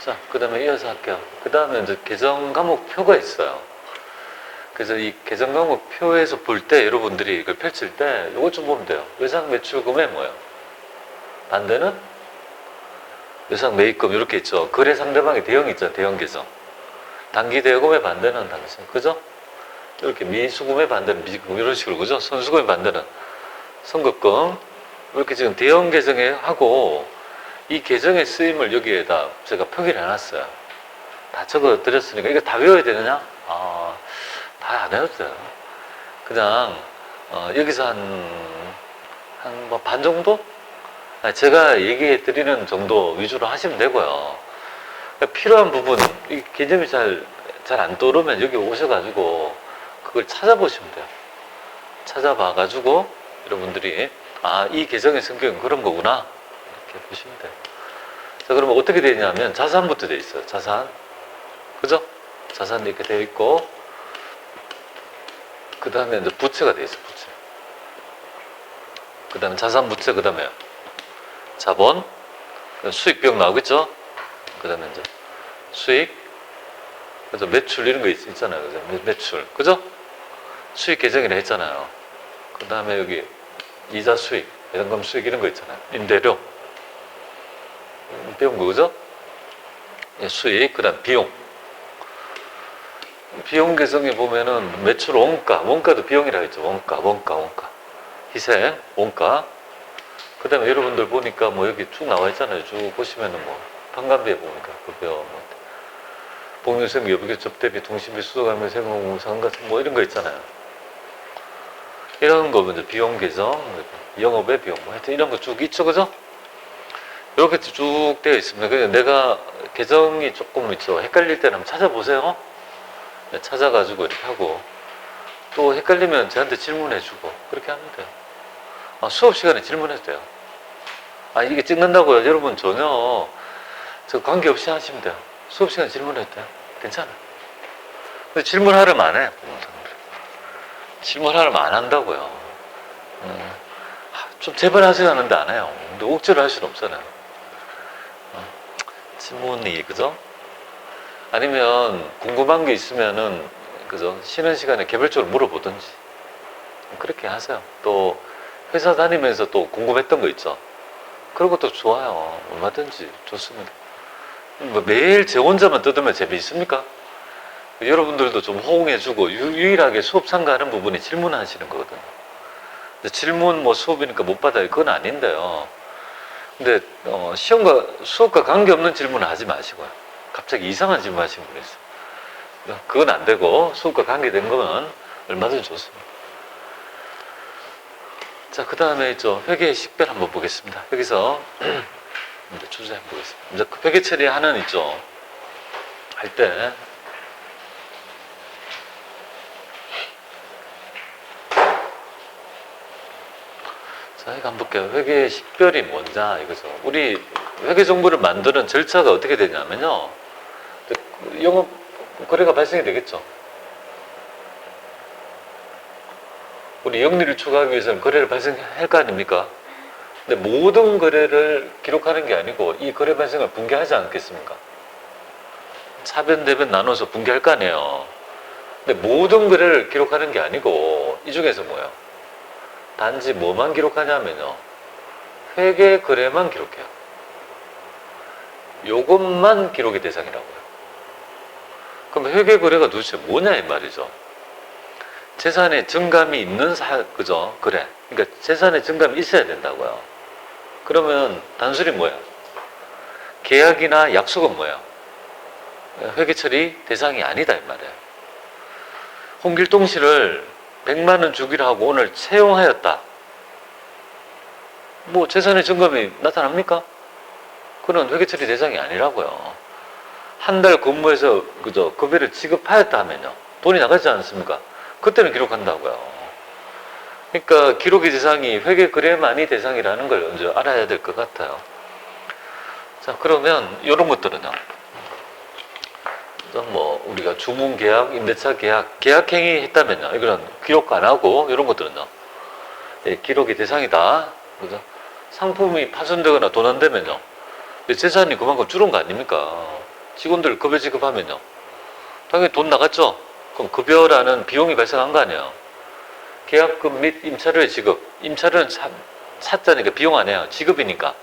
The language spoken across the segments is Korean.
자, 그 다음에 이어서 할게요. 그 다음에 이제 계정 과목 표가 있어요. 그래서 이 계정 과목 표에서 볼 때 여러분들이 이걸 펼칠 때 이것 좀 보면 돼요. 외상 매출금의 뭐예요? 반대는 외상 매입금 이렇게 있죠. 거래 상대방의 대형 있죠. 대형 계정. 단기 대여금의 반대는 당신. 그죠? 이렇게 미수금의 반대는 미금 이런 식으로 그죠? 선수금의 반대는 선급금 이렇게 지금 대형 계정에 하고 이 계정의 쓰임을 여기에다 제가 표기를 해놨어요. 다 적어 드렸으니까 이거 다 외워야 되느냐? 아, 다안 돼요. 그냥 어, 여기서 한 한 뭐 반 정도? 제가 얘기해 드리는 정도 위주로 하시면 되고요. 그러니까 필요한 부분, 이 개념이 잘 잘 안 떠오르면 여기 오셔가지고 그걸 찾아보시면 돼요. 찾아봐가지고 여러분들이 아, 이 계정의 성격은 그런 거구나. 이렇게 보시면 돼요. 자, 그러면 어떻게 되냐면 자산부터 돼 있어요. 자산. 그죠? 자산 이렇게 되어 있고, 그 다음에 이제 부채가 돼 있어, 부채. 그 다음에 자산 부채, 그 다음에 자본, 수익 비용 나오겠죠? 그 다음에 이제 수익, 그래서 매출 이런 거 있, 있잖아요. 그죠? 매- 매출. 그죠? 수익 계정이라 했잖아요. 그 다음에 여기 이자 수익, 배당금 수익 이런 거 있잖아요. 임대료. 음, 거, 그죠? 예, 수익, 그 다음 비용. 비용 계정에 보면은 매출 원가, 원가도 비용이라 했죠. 원가, 원가, 원가. 희생, 원가. 그 다음에 여러분들 보니까 뭐 여기 쭉 나와 있잖아요. 쭉 보시면은 뭐, 판관비에 보니까 그 배워. 뭐, 복리생 여비교 접대비, 통신비, 수도관비, 세금, 상가세 뭐 이런 거 있잖아요. 이런 거 먼저 비용 계정, 영업의 비용, 뭐 하여튼 이런 거 쭉 있죠, 그죠? 이렇게 쭉 되어 있습니다. 내가 계정이 조금 있죠. 헷갈릴 때는 한번 찾아보세요. 네, 찾아가지고 이렇게 하고 또 헷갈리면 저한테 질문해주고 그렇게 하면 돼요. 아, 수업 시간에 질문해도 돼요. 아 이게 찍는다고요? 여러분 전혀 저 관계없이 하시면 돼요. 수업 시간에 질문해도 돼요. 괜찮아요. 근데 질문하려면 안 해요. 질문하려면 안 한다고요. 음, 아, 좀 제발 하시라는데 안 해요. 근데 억지로 할 수는 없잖아요. 어, 질문이 그죠? 아니면 궁금한 게 있으면은 그죠? 쉬는 시간에 개별적으로 물어보든지 그렇게 하세요. 또 회사 다니면서 또 궁금했던 거 있죠. 그런 것도 좋아요. 얼마든지 좋습니다. 뭐 매일 제 혼자만 뜯으면 재미있습니까? 여러분들도 좀 호응해주고 유, 유일하게 수업 참가하는 부분이 질문하시는 거거든요. 질문 뭐 수업이니까 못 받아요. 그건 아닌데요. 근데 어, 시험과 수업과 관계없는 질문을 하지 마시고요. 갑자기 이상한 질문 하시는 분이 있어요. 그건 안 되고 수업과 관계된 거는 얼마든지 좋습니다. 자, 그 다음에 있죠. 회계 식별 한번 보겠습니다. 여기서 이제 한번 보겠습니다. 이제 그 회계 처리하는 있죠. 할 때. 한번 볼게요. 회계 식별이 뭔자 이거죠. 우리 회계 정보를 만드는 절차가 어떻게 되냐면요. 영업 거래가 발생이 되겠죠. 우리 영리를 추가하기 위해서는 거래를 발생할 거 아닙니까? 근데 모든 거래를 기록하는 게 아니고 이 거래 발생을 붕괴하지 않겠습니까? 차변 대변 나눠서 붕괴할 거 아니에요. 근데 모든 거래를 기록하는 게 아니고 이 중에서 뭐예요? 단지 뭐만 기록하냐면요. 회계 거래만 기록해요. 요것만 기록의 대상이라고요. 그럼 회계 거래가 도대체 뭐냐 이 말이죠. 재산에 증감이 있는 사, 그죠? 그래. 그러니까 재산에 증감이 있어야 된다고요. 그러면 단순히 뭐야? 계약이나 약속은 뭐야? 회계 처리 대상이 아니다 이 말이에요. 홍길동 씨를 100만 원 주기로 하고 오늘 채용하였다. 뭐 재산의 증감이 나타납니까? 그런 회계 처리 대상이 아니라고요. 한 달 근무해서 그죠? 급여를 지급하였다 하면요. 돈이 나가지 않습니까? 그때는 기록한다고요. 그러니까 기록의 대상이 회계 거래만이 대상이라는 걸 먼저 알아야 될 것 같아요. 자, 그러면 이런 것들은요. 뭐 우리가 주문 계약, 임대차 계약, 계약 행위 했다면요. 이거는 기록 안 하고 이런 것들은요. 예, 기록의 대상이다. 그죠? 상품이 파손되거나 도난되면요. 재산이 그만큼 줄은 거 아닙니까? 직원들 급여 지급하면요. 당연히 돈 나갔죠? 그럼 급여라는 비용이 발생한 거 아니에요? 계약금 및 임차료의 지급. 임차료는 사, 샀자니까 비용 아니에요. 지급이니까.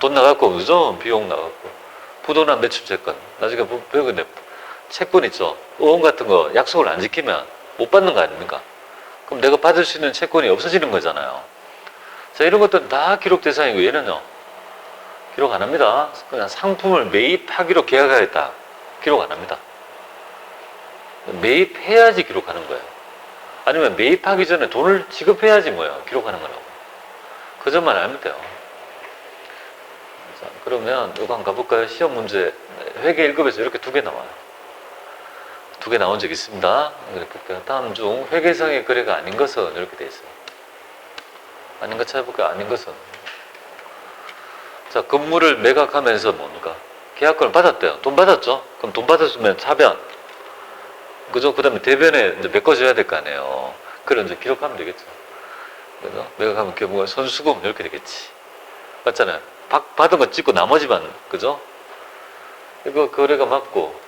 돈 나갔고, 그죠? 비용 나갔고. 부도난 매출 채권. 나중에 뭐 배우겠네. 채권 있죠? 의원 같은 거 약속을 안 지키면 못 받는 거 아닙니까? 그럼 내가 받을 수 있는 채권이 없어지는 거잖아요. 자, 이런 것들은 다 기록 대상이고, 얘는요. 기록 안 합니다. 그냥 상품을 매입하기로 계약하였다. 기록 안 합니다. 매입해야지 기록하는 거예요. 아니면 매입하기 전에 돈을 지급해야지 뭐예요. 기록하는 거라고. 그 점만 알면 돼요. 자, 그러면 이거 한번 가볼까요? 시험 문제. 회계 1급에서 이렇게 두 개 나와요. 두 개 나온 적 있습니다. 볼게요. 다음 중 회계상의 거래가 아닌 것은 이렇게 돼 있어요. 아닌 것 찾아볼까요? 아닌 것은. 자, 건물을 매각하면서 뭡니까? 계약권을 받았대요. 돈 받았죠? 그럼 돈 받았으면 차변. 그죠? 그 다음에 대변에 이제 메꿔줘야 될 거 아니에요. 그걸 이제 기록하면 되겠죠. 그래서 매각하면 경우가 선수금 이렇게 되겠지. 맞잖아요. 받, 받은 거 찍고 나머지만, 그죠? 이거 거래가 맞고,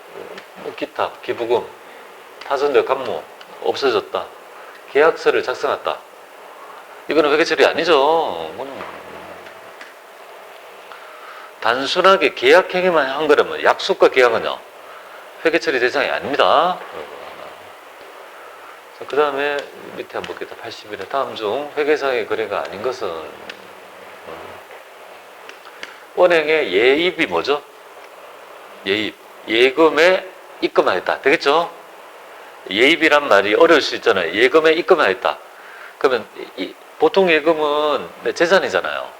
뭐 기타, 기부금, 타선대 감모, 없어졌다. 계약서를 작성했다. 이거는 회계 처리 아니죠. 이거는 단순하게 계약 행위만 한 거라면 약속과 계약은요 회계 처리 대상이 아닙니다. 그 다음에 밑에 한번 볼게요. 81회 다음 중 회계상의 거래가 아닌 것은 음, 원행의 예입이 뭐죠? 예입 예금에 입금하였다. 되겠죠? 예입이란 말이 어려울 수 있잖아요. 예금에 입금하였다. 그러면 이- 보통 예금은 내 재산이잖아요.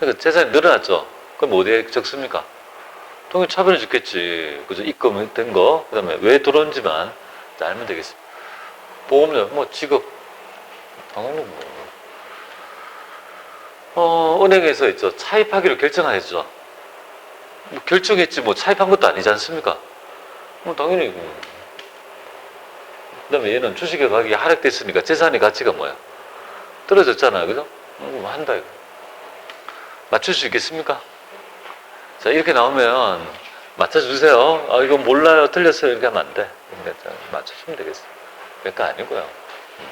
그러니까 재산이 늘어났죠. 그럼 어디에 적습니까? 통일 차변에 적겠지. 그죠? 입금된 거. 그 다음에 왜 들어온지만 알면 되겠습니다. 보험료, 뭐, 지급. 당연히 뭐. 어, 은행에서 있죠. 차입하기로 결정하였죠. 뭐 결정했지, 뭐, 차입한 것도 아니지 않습니까? 뭐, 당연히. 뭐. 그 다음에 얘는 주식의 가격이 하락됐으니까 재산의 가치가 뭐야? 떨어졌잖아요. 그죠? 뭐, 한다, 이거. 맞출 수 있겠습니까? 자, 이렇게 나오면 맞춰주세요. 아, 이거 몰라요. 틀렸어요. 이렇게 하면 안 돼. 그러니까 자, 맞춰주면 되겠어요. 몇가 아니고요. 음.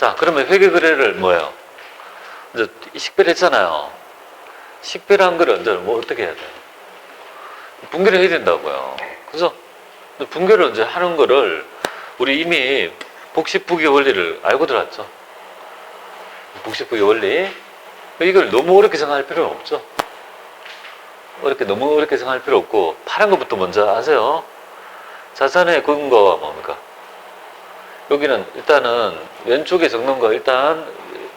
자, 그러면 회계 거래를 뭐예요? 이제 식별 했잖아요. 식별한 거를 이제 뭐 어떻게 해야 돼요? 분개를 해야 된다고요. 근데 분개를 이제 하는 거를 우리 이미 복식부기 원리를 알고 들어왔죠. 복식부기 원리. 이걸 너무 어렵게 생각할 필요는 없죠. 어렵게, 너무 어렵게 생각할 필요 없고, 파란 것부터 먼저 하세요. 자산의 근거가 뭡니까? 여기는 일단은 왼쪽에 적는 거 일단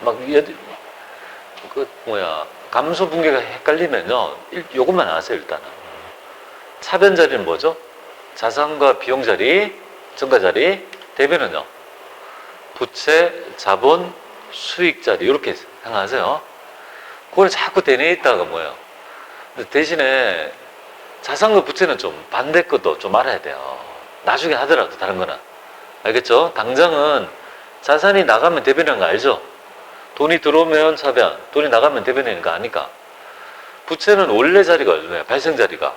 막, 얘- 그, 뭐야, 감소 분계가 헷갈리면요. 일- 요것만 아세요, 일단은. 차변 자리는 뭐죠? 자산과 비용 자리, 증가 자리, 대변은요. 부채, 자본, 수익 자리, 이렇게 생각하세요. 그걸 자꾸 대내에 있다가 뭐예요? 대신에 자산과 부채는 좀 반대 것도 좀 알아야 돼요. 나중에 하더라도 다른 거는. 알겠죠? 당장은 자산이 나가면 대변이라는 거 알죠? 돈이 들어오면 차변, 돈이 나가면 대변이라는 거 아니까. 부채는 원래 자리가 얼마예요? 발생 자리가.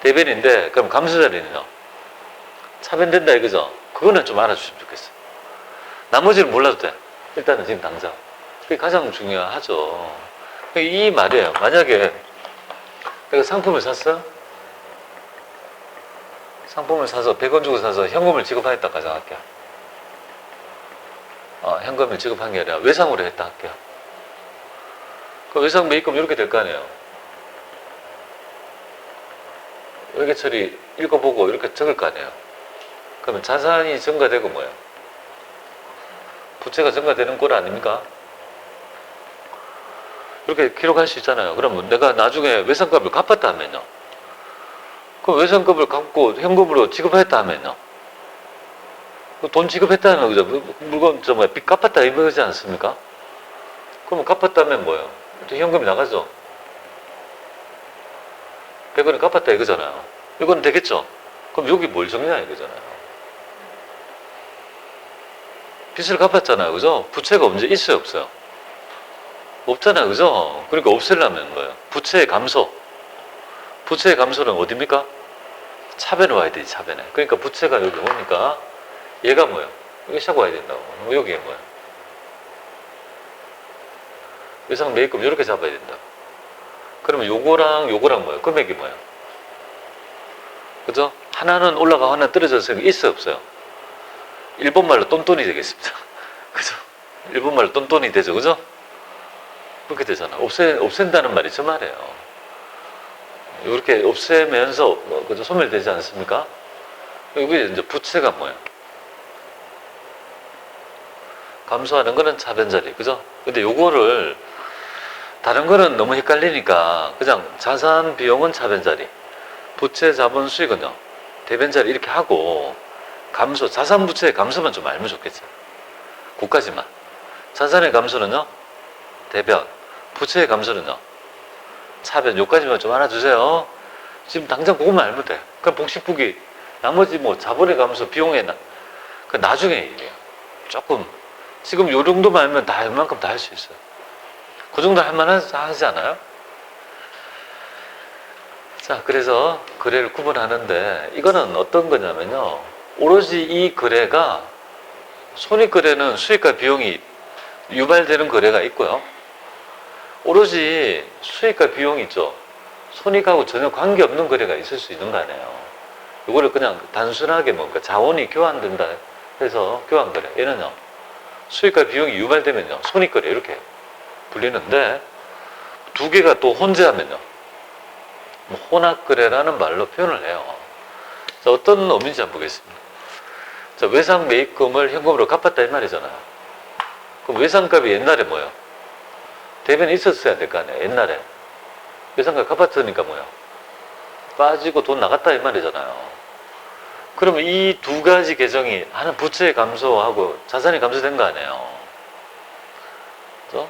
대변인데, 그럼 감소 자리는요? 차변된다 이거죠? 그거는 좀 알아주시면 좋겠어요. 나머지는 몰라도 돼. 일단은 지금 당장. 그게 가장 중요하죠. 이 말이에요. 만약에 내가 상품을 샀어? 상품을 사서 100원 주고 사서 현금을 지급하였다 가정할게요. 어, 현금을 지급한 게 아니라 외상으로 했다 할게요. 그 외상 매입금 이렇게 될 거 아니에요. 회계처리 읽어보고 이렇게 적을 거 아니에요. 그러면 자산이 증가되고 뭐예요? 부채가 증가되는 꼴 아닙니까? 이렇게 기록할 수 있잖아요. 그러면 내가 나중에 외상값을 갚았다 하면요. 그 외상값을 갚고 현금으로 지급했다 하면요. 그돈 지급했다는 거죠. 그 물건 저 뭐야 빚 갚았다 이거지 않습니까? 그러면 갚았다면 뭐예요? 또 현금이 나가죠. 100원을 갚았다 이거잖아요. 이건 되겠죠? 그럼 여기 뭘 정리냐 이거잖아요. 빚을 갚았잖아요. 그죠? 부채가 언제 있어요, 없어요? 없잖아요. 그죠? 그러니까 없애려면 뭐예요? 부채의 감소. 부채의 감소는 어딥니까? 차변에 와야 되지, 차변에. 그러니까 부채가 여기 오니까 얘가 뭐예요? 여기 샤고 와야 된다고. 여기에 뭐예요? 외상 매입금 이렇게 잡아야 된다. 그러면 요거랑 요거랑 뭐예요? 금액이 뭐예요? 그죠? 하나는 올라가고 하나는 떨어져서 있어요, 없어요? 일본말로 똔똔이 되겠습니다. 그죠? 일본말로 똔똔이 되죠, 그죠? 그렇게 되잖아. 없애, 없앤다는 말이 저 말이에요. 이렇게 없애면서, 뭐, 그죠? 소멸되지 않습니까? 여기 이제 부채가 뭐예요? 감소하는 거는 차변자리, 그죠? 근데 요거를, 다른 거는 너무 헷갈리니까, 그냥 자산 비용은 차변자리, 부채 자본 수익은요, 대변자리 이렇게 하고, 감소, 자산 부채의 감소만 좀 알면 좋겠죠. 그까지만. 자산의 감소는요, 대변, 부채의 감소는요, 차변, 요까지만 좀 알아주세요. 지금 당장 그것만 알면 돼. 그럼 복식부기, 나머지 뭐 자본의 감소, 비용의 나, 그 나중에 일이에요. 조금, 지금 요 정도만 알면 다 웬만큼 다 할 수 있어요. 그 정도 할 만하지 않아요? 자, 그래서 거래를 구분하는데, 이거는 어떤 거냐면요. 오로지 이 거래가 손익 거래는 수익과 비용이 유발되는 거래가 있고요. 오로지 수익과 비용이 있죠. 손익하고 전혀 관계없는 거래가 있을 수 있는 거 아니에요. 이거를 그냥 단순하게 뭔가 자원이 교환된다 해서 교환 거래. 얘는요. 수익과 비용이 유발되면요. 손익 거래 이렇게 불리는데 두 개가 또 혼재하면요. 뭐 혼합 거래라는 말로 표현을 해요. 자, 어떤 의미인지 한번 보겠습니다. 자, 외상 매입금을 현금으로 갚았다 이 말이잖아요. 그럼 외상값이 옛날에 뭐예요? 대변이 있었어야 될 거 아니에요. 옛날에. 외상값 갚았으니까 뭐예요? 빠지고 돈 나갔다 이 말이잖아요. 그러면 이 두 가지 계정이 하나 부채 감소하고 자산이 감소된 거 아니에요. 그죠?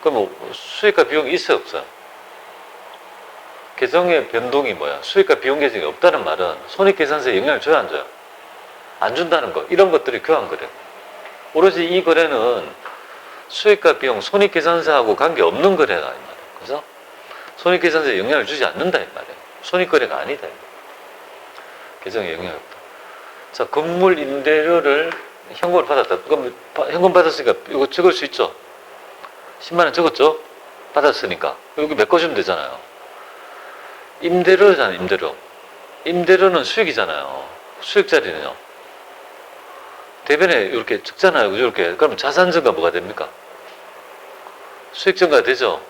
그럼 뭐 수익과 비용이 있어요, 없어요? 계정의 변동이 뭐야? 수익과 비용 계정이 없다는 말은 손익계산서에 영향을 줘야 안 줘요? 안 준다는 거. 이런 것들이 교환 거래. 오로지 이 거래는 수익과 비용, 손익계산서하고 관계없는 거래다 이 말이에요. 그죠? 손익계산서에 영향을 주지 않는다 이 말이에요. 손익거래가 아니다. 계정에 영향이 없다. 자, 건물 임대료를 현금으로 받았다. 그럼 바- 현금 받았으니까 이거 적을 수 있죠? 10만 원 적었죠? 받았으니까. 여기 메꿔주면 되잖아요. 임대료잖아요, 임대료. 임대료는 수익이잖아요. 수익 자리는요. 대변에 이렇게 적잖아요. 그죠? 이렇게. 그럼 자산 증가 뭐가 됩니까? 수익 증가 되죠?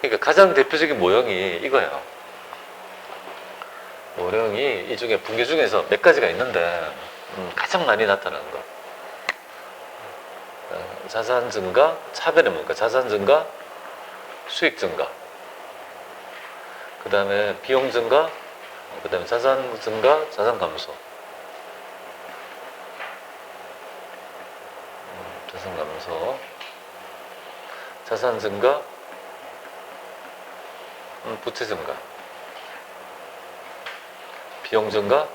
그러니까 가장 대표적인 모형이 이거예요. 모형이 이 중에 분계 중에서 몇 가지가 있는데 음, 가장 많이 나타나는 거. 어, 자산 증가, 차별은 뭡니까? 자산 증가, 수익 증가. 그 다음에 비용 증가, 그 다음에 자산 증가, 자산 감소. 음, 자산 감소. 자산 증가, 음, 부채 증가. 비용 증가,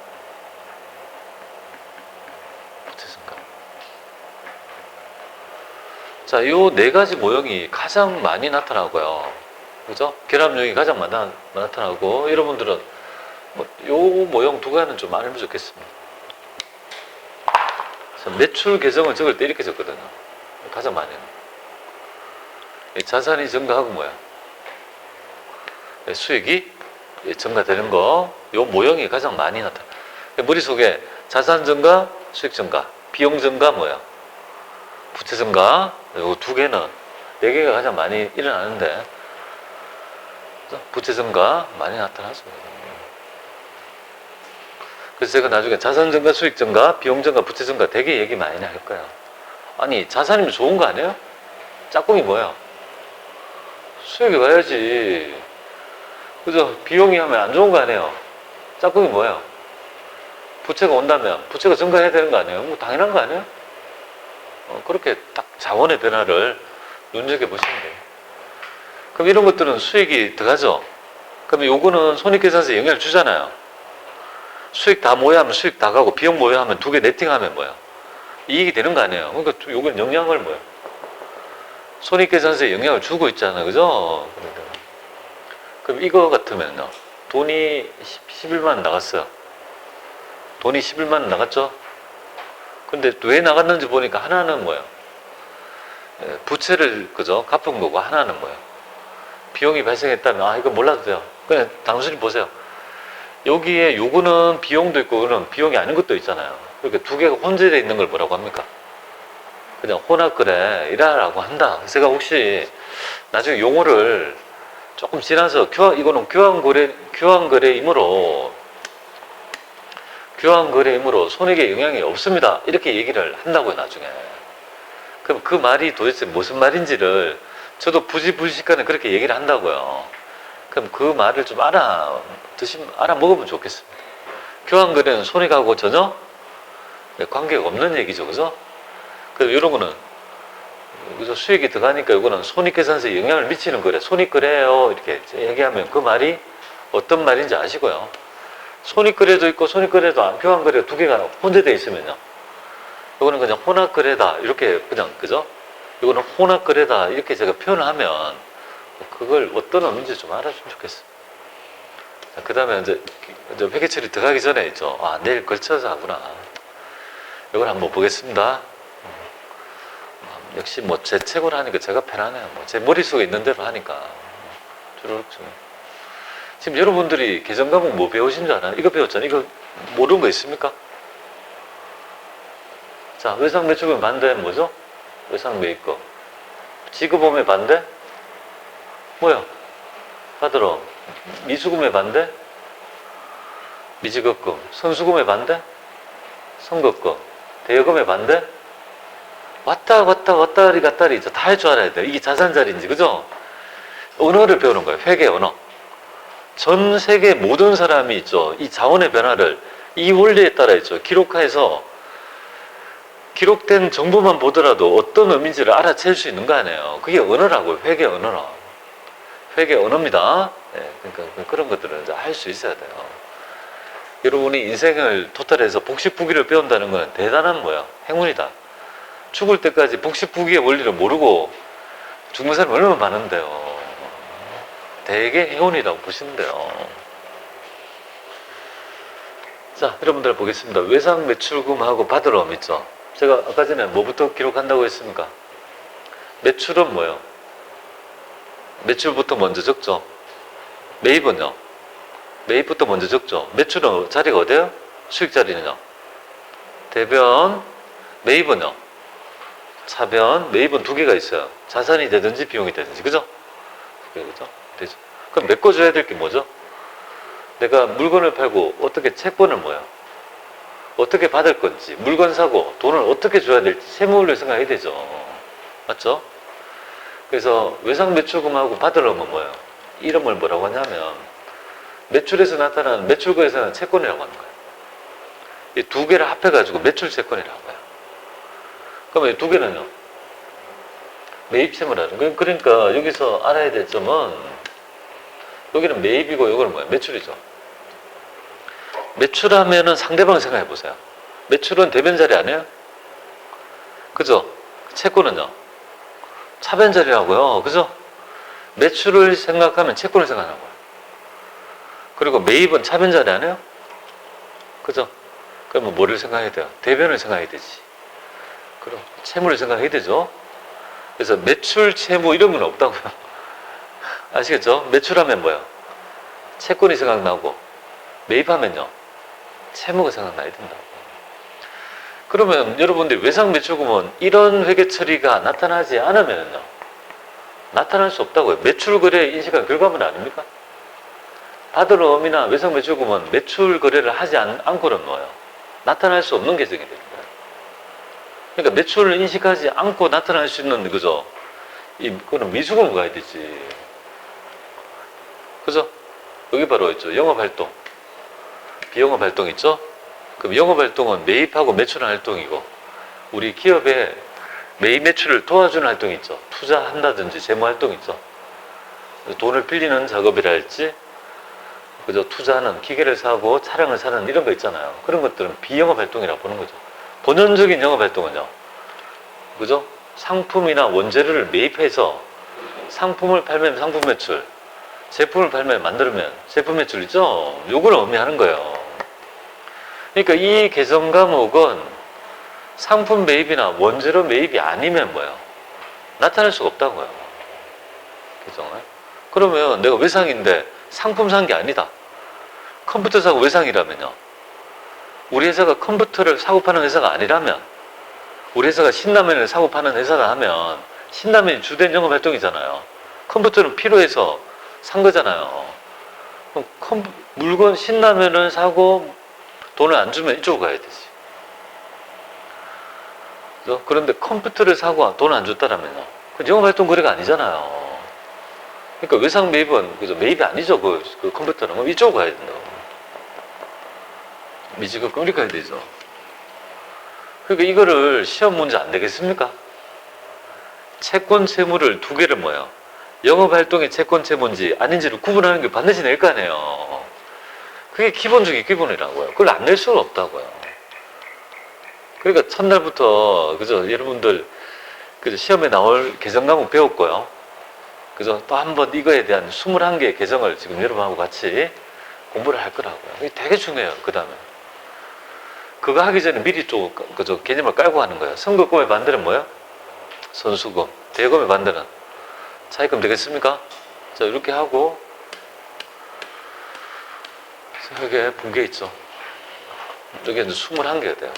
부채 증가. 자, 요 네 가지 모형이 가장 많이 나타나고요. 그죠? 결합력이 가장 나- 나타나고, 여러분들은 뭐, 요 모형 두 가지는 좀 알면 좋겠습니다. 자, 매출 계정을 적을 때 이렇게 적거든요. 가장 많이. 이 자산이 증가하고 뭐야? 예, 수익이 예, 증가되는 거, 요 모형이 가장 많이 나타나. 머릿속에 자산 증가, 수익 증가, 비용 증가 뭐야? 부채 증가, 요 두 개는, 네 개가 가장 많이 일어나는데? 부채 증가 많이 나타났습니다. 그래서 제가 나중에 자산 증가, 수익 증가, 비용 증가, 부채 증가 되게 얘기 많이 할 거예요. 아니, 자산이면 좋은 거 아니에요? 짝꿍이 뭐야? 수익이 와야지. 그죠? 비용이 하면 안 좋은 거 아니에요? 짝꿍이 뭐예요? 부채가 온다면 부채가 증가해야 되는 거 아니에요? 뭐 당연한 거 아니에요? 어, 그렇게 딱 자원의 변화를 눈여겨 보시면 돼요. 그럼 이런 것들은 수익이 들어가죠? 그러면 요거는 손익계산서에 영향을 주잖아요. 수익 다 모여 하면 수익 다 가고 비용 모여 하면 두 개 네팅하면 뭐야? 이익이 되는 거 아니에요? 그러니까 요건 영향을 뭐야? 손익계산서에 영향을 주고 있잖아요. 그죠? 그러니까. 그럼 이거 같으면요. 돈이 10, 11만 나갔어요. 돈이 11만 나갔죠? 근데 왜 나갔는지 보니까 하나는 뭐예요? 예, 부채를 그죠? 갚은 거고 하나는 뭐예요? 비용이 발생했다면 아 이거 몰라도 돼요. 그냥 단순히 보세요. 여기에 요거는 비용도 있고 그는 비용이 아닌 것도 있잖아요. 그러니까 두 개가 혼재되어 있는 걸 뭐라고 합니까? 그냥 혼합거래 이라라고 한다. 제가 혹시 나중에 용어를 조금 지나서 교환 이거는 교환 거래 교환 거래이므로 교환 거래이므로 손익에 영향이 없습니다. 이렇게 얘기를 한다고요 나중에. 그럼 그 말이 도대체 무슨 말인지를 저도 부지불식간에 그렇게 얘기를 한다고요. 그럼 그 말을 좀 알아 드시면 알아 먹으면 좋겠습니다. 교환 거래는 손익하고 전혀 관계가 없는 얘기죠, 그죠? 그래서 이런 거는 그래서 수익이 들어가니까 이거는 손익계산서에 영향을 미치는 거래. 손익거래요 이렇게 얘기하면 그 말이 어떤 말인지 아시고요. 손익거래도 있고 손익거래도 안 교환거래 두 개가 혼재되어 있으면요. 이거는 그냥 혼합거래다 이렇게 그냥 그죠? 이거는 혼합거래다 이렇게 제가 표현을 하면 그걸 어떤 의미인지 좀 알아주면 좋겠어요. 그 다음에 이제, 이제 회계처리 들어가기 전에 있죠. 아, 내일 걸쳐서 하구나. 이걸 한번 보겠습니다. 음, 역시 뭐 제 책으로 하니까 제가 편하네요. 뭐 제 머릿속에 있는 대로 하니까. 주로 지금 여러분들이 개정 과목 뭐 배우신 줄 알아요? 이거 배웠잖아요. 이거 모르는 거 있습니까? 자, 외상 매출금 반대는 뭐죠? 외상 매입금. 지급보험의 반대? 뭐야? 받으러. 미수금의 반대? 미지급금. 선수금의 반대? 선급금. 대여금의 반대? 왔다 갔다 왔다리 갔다리 다할 줄 알아야 돼요. 이게 자산자리인지, 그죠? 언어를 배우는 거예요. 회계 언어. 전 세계 모든 사람이 있죠. 이 자원의 변화를 이 원리에 따라 있죠. 기록화해서 기록된 정보만 보더라도 어떤 의미인지를 알아챌 수 있는 거 아니에요. 그게 언어라고요. 회계 언어라. 회계 언어입니다. 네, 그러니까 그런 것들은 할수 있어야 돼요. 여러분이 인생을 토탈해서 복식 부기를 배운다는 건 대단한 뭐야? 행운이다. 죽을 때까지 복식부기의 원리를 모르고 죽는 사람이 얼마나 많은데요. 되게 행운이라고 보시면 돼요. 자, 여러분들 보겠습니다. 외상 매출금하고 받으러 있죠. 제가 아까 전에 뭐부터 기록한다고 했습니까? 매출은 뭐예요? 매출부터 먼저 적죠. 매입은요? 매입부터 먼저 적죠. 매출은 자리가 어디예요? 수익 자리는요? 대변, 매입은요? 차변, 매입은 두 개가 있어요. 자산이 되든지 비용이 되든지, 그죠? 두 개, 그죠? 되죠. 그럼 메꿔줘야 될 게 뭐죠? 내가 물건을 팔고 어떻게 채권을 뭐야? 어떻게 받을 건지, 물건 사고 돈을 어떻게 줘야 될지 세무를 생각해야 되죠. 맞죠? 그래서 외상 매출금하고 받으려면 뭐예요? 이름을 뭐라고 하냐면 매출에서 나타나는 나타나는 채권이라고 하는 거예요. 이 두 개를 합해가지고 매출 채권이라고 해요. 그러면 이두 개는요? 매입 채무라는 거예요. 그러니까 여기서 알아야 될 점은 여기는 매입이고 여기는 뭐예요? 매출이죠. 매출하면은 상대방을 생각해 보세요. 매출은 대변 자리 아니에요? 그죠? 채권은요? 차변 자리라고요. 그죠? 매출을 생각하면 채권을 생각하는 거예요. 그리고 매입은 차변 자리 아니에요? 그죠? 그러면 뭐를 생각해야 돼요? 대변을 생각해야 되지. 그럼 채무를 생각해야 되죠. 그래서 매출, 채무 이런 건 없다고요. 아시겠죠? 매출하면 뭐예요? 채권이 생각나고 매입하면요. 채무가 생각나야 된다고. 그러면 여러분들이 외상 매출금은 이런 회계 처리가 나타나지 않으면요. 나타날 수 없다고요. 매출 거래 인식한 결과물 아닙니까? 받을 어음이나 외상 매출금은 매출 거래를 하지 않, 않고는 뭐예요? 나타날 수 없는 계정이 거예요. 그러니까 매출을 인식하지 않고 나타날 수 있는 그죠? 이 그거는 미수금 가야 되지. 그죠? 여기 바로 있죠. 영업 활동. 비영업 활동 있죠? 그럼 영업 활동은 매입하고 매출하는 활동이고 우리 기업의 매입 매출을 도와주는 활동이 있죠. 투자한다든지 재무 활동 있죠. 돈을 빌리는 작업이랄지 그죠 투자하는 기계를 사고 차량을 사는 이런 거 있잖아요. 그런 것들은 비영업 활동이라고 보는 거죠. 본연적인 영업 활동은요. 그죠? 상품이나 원재료를 매입해서 상품을 팔면 상품 매출, 제품을 팔면 만들면 제품 매출 이죠. 요걸 의미하는 거예요. 그러니까 이 개정 과목은 상품 매입이나 원재료 매입이 아니면 뭐예요? 나타날 수가 없다고요. 개정을. 그러면 내가 외상인데 상품 산 게 아니다. 컴퓨터 사고 외상이라면요. 우리 회사가 컴퓨터를 사고 파는 회사가 아니라면 우리 회사가 신라면을 사고 파는 회사다 하면 신라면이 주된 영업 활동이잖아요. 컴퓨터는 필요해서 산 거잖아요. 그럼 컴, 물건 신라면을 사고 돈을 안 주면 이쪽으로 가야 되지. 그죠? 그런데 컴퓨터를 사고 돈을 안 줬다라면요. 그 영업 활동 거래가 아니잖아요. 그러니까 외상 매입은 그죠? 매입이 아니죠. 그, 그 컴퓨터는 그럼 이쪽으로 가야 된다고. 미지급 가야 되죠. 그러니까 이거를 시험 문제 안 되겠습니까? 채권 채무를 두 개를 뭐요? 영업 활동의 채권 채무인지 아닌지를 구분하는 게 반드시 낼 거 아니에요. 그게 기본 중에 기본이라고요. 그걸 안 낼 수는 없다고요. 그러니까 첫날부터 그죠 여러분들 그죠 시험에 나올 개정 과목 배웠고요. 그죠 또 한 번 이거에 대한 21개의 개정을 지금 여러분하고 같이 공부를 할 거라고요. 이게 되게 중요해요. 그 다음에. 그거 하기 전에 미리 좀 그저 개념을 깔고 하는 거예요. 선거금에 만드는 뭐예요? 선수금. 대금에 만드는 차입금 되겠습니까? 자 이렇게 하고 여기에 분개 있죠. 여기 이제 21개가 돼요.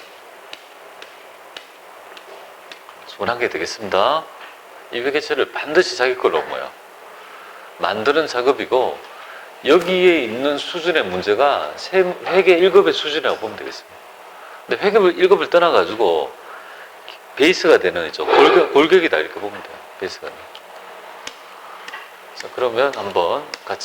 21개 되겠습니다. 200개체를 반드시 자기 걸로 뭐예요? 만드는 작업이고 여기에 있는 수준의 문제가 세- 회계 1급의 수준이라고 보면 되겠습니다. 근데 회계 1급을 떠나가지고 베이스가 되는 이죠 골격, 골격이다 이렇게 보면 돼요. 베이스가. 자 그러면 한번 같이